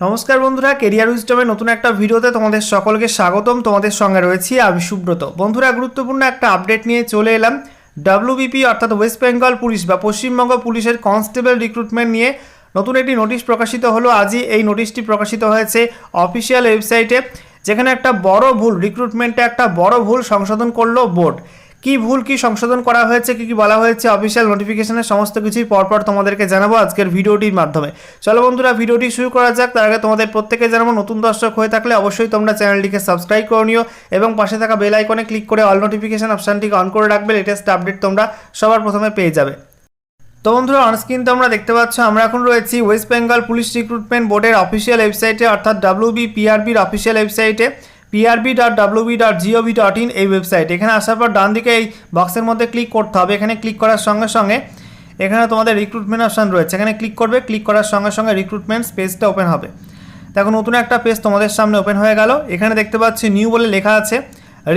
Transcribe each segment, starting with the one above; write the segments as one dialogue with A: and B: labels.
A: নমস্কার বন্ধুরা কেরিয়ার উইস্টমের নতুন একটা ভিডিওতে তোমাদের সকলকে স্বাগতম। তোমাদের সঙ্গে রয়েছি আমি সুব্রত। বন্ধুরা, গুরুত্বপূর্ণ একটা আপডেট নিয়ে চলে এলাম। ডাব্লিউবিপি অর্থাৎ ওয়েস্ট বেঙ্গল পুলিশ বা পশ্চিমবঙ্গ পুলিশের কনস্টেবল রিক্রুটমেন্ট নিয়ে নতুন একটি নোটিশ প্রকাশিত হলো। আজই এই নোটিশটি প্রকাশিত হয়েছে অফিসিয়াল ওয়েবসাইটে যেখানে একটা বড় ভুল রিক্রুটমেন্টে একটা বড় ভুল সংশোধন করল বোর্ড কি ভুল, কি সংশোধন করা হয়েছে, কি কি বলা হয়েছে অফিসিয়াল নোটিফিকেশনের সমস্ত কিছুই পরপর তোমাদেরকে জানাব আজকের ভিডিওটির মাধ্যমে। চলো বন্ধুরা, ভিডিওটি শুরু করা যাক। তার আগে তোমাদের প্রত্যেকে জানাব, নতুন দর্শক হয়ে থাকলে অবশ্যই তোমরা চ্যানেলটিকে সাবস্ক্রাইব করে নিও এবং পাশে থাকা বেল আইকনে ক্লিক করে অল নোটিফিকেশন অপশানটিকে অন করে রাখবে লেটেস্ট আপডেট তোমরা সবার প্রথমে পেয়ে যাবে। তো বন্ধুরা অনস্ক্রিন তোমরা দেখতে পাচ্ছ, আমরা এখন রয়েছি ওয়েস্ট বেঙ্গল পুলিশ রিক্রুটমেন্ট বোর্ডের অফিসিয়াল ওয়েবসাইটে অর্থাৎ ডাব্লিউবি পিআরবির অফিসিয়াল ওয়েবসাইটে PRB dot WB dot GOV dot in এই ওয়েবসাইট এখানে আসার পর ডান দিকে এই বক্সের মধ্যে ক্লিক করতে হবে। এখানে ক্লিক করার সঙ্গে সঙ্গে এখানে তোমাদের রিক্রুটমেন্ট অপশান রয়েছে। এখানে ক্লিক করবে। ক্লিক করার সঙ্গে সঙ্গে রিক্রুটমেন্ট পেজটা ওপেন হবে। দেখো, নতুন একটা পেজ তোমাদের সামনে ওপেন হয়ে গেল। এখানে দেখতে পাচ্ছি নিউ বলে লেখা আছে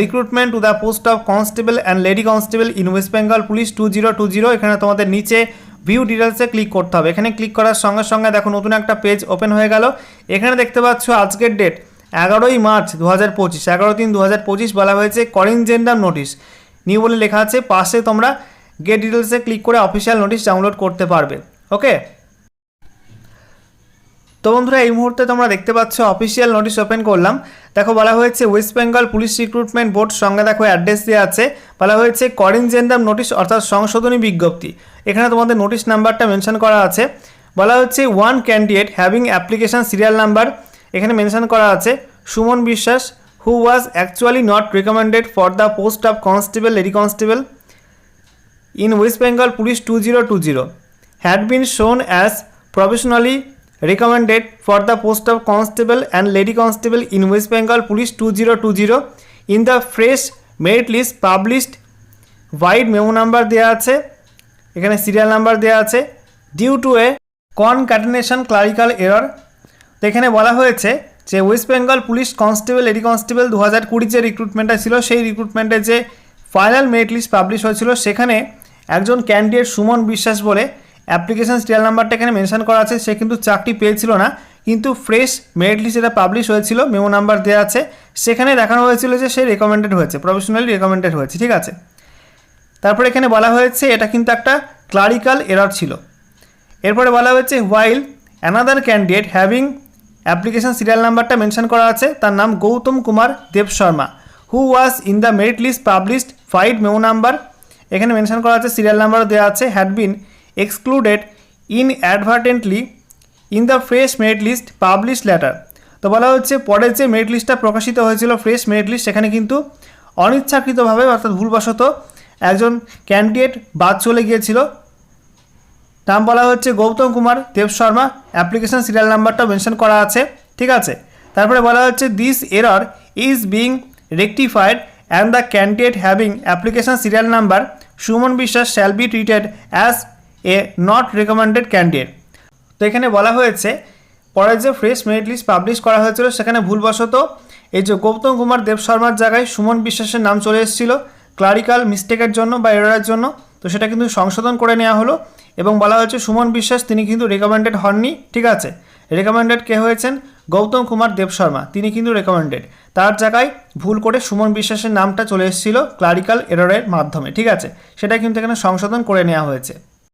A: recruitment to the post of constable and lady constable in West Bengal police two zero two zero এখানে তোমাদের নিচে ভিউ ডিটেলসে ক্লিক করতে হবে। এখানে ক্লিক করার সঙ্গে সঙ্গে দেখো, নতুন একটা পেজ ওপেন হয়ে গেল। এখানে দেখতে পাচ্ছ আজকের ডেট এগারোই মার্চ দু হাজার পঁচিশ, এগারো তিন দু হাজার পঁচিশ বলা হয়েছে করিনজেন্ডাম নোটিশ। নিউ বলে লেখা আছে, পাশে তোমরা গেট ডিটেলসে ক্লিক করে অফিসিয়াল নোটিশ ডাউনলোড করতে পারবে ওকে তো বন্ধুরা, এই মুহূর্তে তোমরা দেখতে পাচ্ছ অফিসিয়াল নোটিশ ওপেন করলাম। দেখো, বলা হয়েছে West Bengal police recruitment board সঙ্গে দেখো অ্যাড্রেস দেওয়া আছে। বলা হয়েছে করিনজেন্ডাম নোটিশ অর্থাৎ সংশোধনী বিজ্ঞপ্তি। এখানে তোমাদের নোটিশ নাম্বারটা মেনশন করা আছে। বলা হচ্ছে one candidate having application serial number এখানে মেনশন করা আছে, Suman Biswas who was actually not recommended for the post of constable lady constable in West Bengal police two zero two zero had been shown as professionally recommended for the post of constable and lady constable in West Bengal police two zero two zero in the fresh merit list published vide memo number দেওয়া আছে, এখানে serial number দেওয়া আছে due to a concatenation clerical error তো এখানে বলা হয়েছে যে West Bengal police constable lady constable দু হাজার কুড়ি যে রিক্রুটমেন্টটা ছিল, সেই রিক্রুটমেন্টে যে ফাইনাল মেরিট লিস্ট পাবলিশ হয়েছিল, সেখানে একজন ক্যান্ডিডেট সুমন বিশ্বাস বলে অ্যাপ্লিকেশন সিরিয়াল নাম্বারটা এখানে মেনশন করা আছে। সে কিন্তু চাকরি পেয়েছিল না, কিন্তু ফ্রেশ মেরিট লিস্ট যেটা পাবলিশ হয়েছিল মেমো নাম্বার দেওয়া আছে, সেখানে দেখানো হয়েছিল যে সে রেকমেন্ডেড হয়েছে প্রফেশনালি রেকমেন্ডেড হয়েছে, ঠিক আছে? তারপরে এখানে বলা হয়েছে, এটা কিন্তু একটা ক্লারিক্যাল এরর ছিল। এরপরে বলা হয়েছে while another candidate having application serial নাম্বারটা মেনশন করা আছে, তার নাম Gautam Kumar Deb Sharma. Who was in the merit list published vide memo number এখানে মেনশন করা আছে, সিরিয়াল নাম্বারও দেওয়া আছে had been excluded inadvertently in the fresh merit list publish letter তো বলা হচ্ছে পরে যে মেরিট লিস্টটা প্রকাশিত হয়েছিল ফ্রেশ মেরিট লিস্ট সেখানে কিন্তু অনিচ্ছাকৃতভাবে, অর্থাৎ ভুলবশত একজন ক্যান্ডিডেট বাদ চলে গিয়েছিল। নাম বলা হচ্ছে গৌতম কুমার দেব শর্মা। অ্যাপ্লিকেশন সিরিয়াল নাম্বারটা মেনশন করা আছে, ঠিক আছে? তারপরে বলা হচ্ছে this error is being rectified and the candidate having application serial number Suman Biswas shall be treated as a not recommended candidate তো এখানে বলা হয়েছে, পরে যে ফ্রেশ মেরিট লিস্ট পাবলিশ করা হয়েছিল, সেখানে ভুলবশত এই যে গৌতম কুমার, দেব শর্মার জায়গায় সুমন বিশ্বাসের নাম চলে এসেছিল। ক্লারিক্যাল মিস্টেকের জন্য বা এররের জন্য। তো সেটা কিন্তু সংশোধন করে নেওয়া হলো এবং বলা হয়েছে, সুমন বিশ্বাস তিনি কিন্তু রেকমেন্ডেড হননি, ঠিক আছে? রেকমেন্ডেড কে হয়েছেন? গৌতম কুমার দেব শর্মা, তিনি কিন্তু রেকমেন্ডেড তার জায়গায় ভুল করে সুমন বিশ্বাসের নামটা চলে এসেছিল ক্লারিক্যাল এররের মাধ্যমে, ঠিক আছে? সেটা কিন্তু এখানে সংশোধন করে নেওয়া হয়েছে।